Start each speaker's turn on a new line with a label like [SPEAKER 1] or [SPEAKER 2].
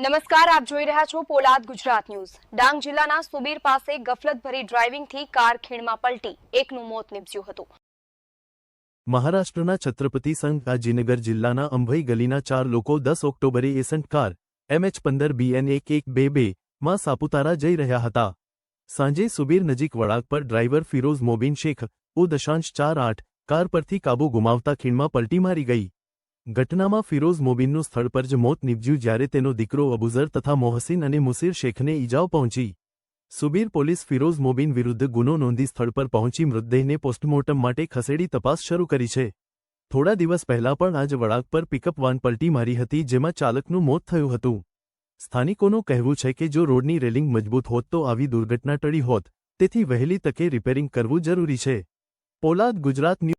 [SPEAKER 1] નમસ્કાર, આપ જોઈ રહ્યા છો પોલાદ ગુજરાત ન્યૂઝ. ડાંગ જિલ્લાના સુબીર પાસે ગફલતભરી ડ્રાઇવિંગથી કાર ખીણમાં પલટી. એકનું મોત નીપજ્યું હતું.
[SPEAKER 2] મહારાષ્ટ્રના છત્રપતિ સંઘ ગાંધીનગર જિલ્લાના અંભઈ ગલીના ચાર લોકો દસ ઓક્ટોબરે એસન્ટ કાર, એમએચ પંદર બીએન એક એક બે બે માં સાપુતારા જઈ રહ્યા હતા. સાંજે સુબીર નજીક વળાક પર ડ્રાઈવર ફિરોઝ મોબીન શેખ ઉ દશાંશ ચાર આઠ કાર પરથી કાબુ ગુમાવતા ખીણમાં પલટી મારી ગઈ. ઘટનામાં ફિરોઝ મોબીનનું સ્થળ પર જ મોત નીપજ્યું જ્યારે તેનો દીકરો અબુઝર તથા મોહસિન અને મુસીર શેખને ઈજાઓ પહોંચી. સુબીર પોલીસ ફિરોઝ મોબીન વિરુદ્ધ ગુનો નોંધી સ્થળ પર પહોંચી મૃતદેહને પોસ્ટમોર્ટમ માટે ખસેડી તપાસ શરૂ કરી છે. થોડા દિવસ પહેલા પણ આજ વળાંક પર પિકઅપ વાન પલટી મારી હતી જેમાં ચાલકનું મોત થયું હતું. સ્થાનિકોનું કહેવું છે કે જો રોડની રેલિંગ મજબૂત હોત તો આવી દુર્ઘટના ટળી હોત. તેથી વહેલી તકે રિપેરિંગ કરવું જરૂરી છે. પોલાદ ગુજરાત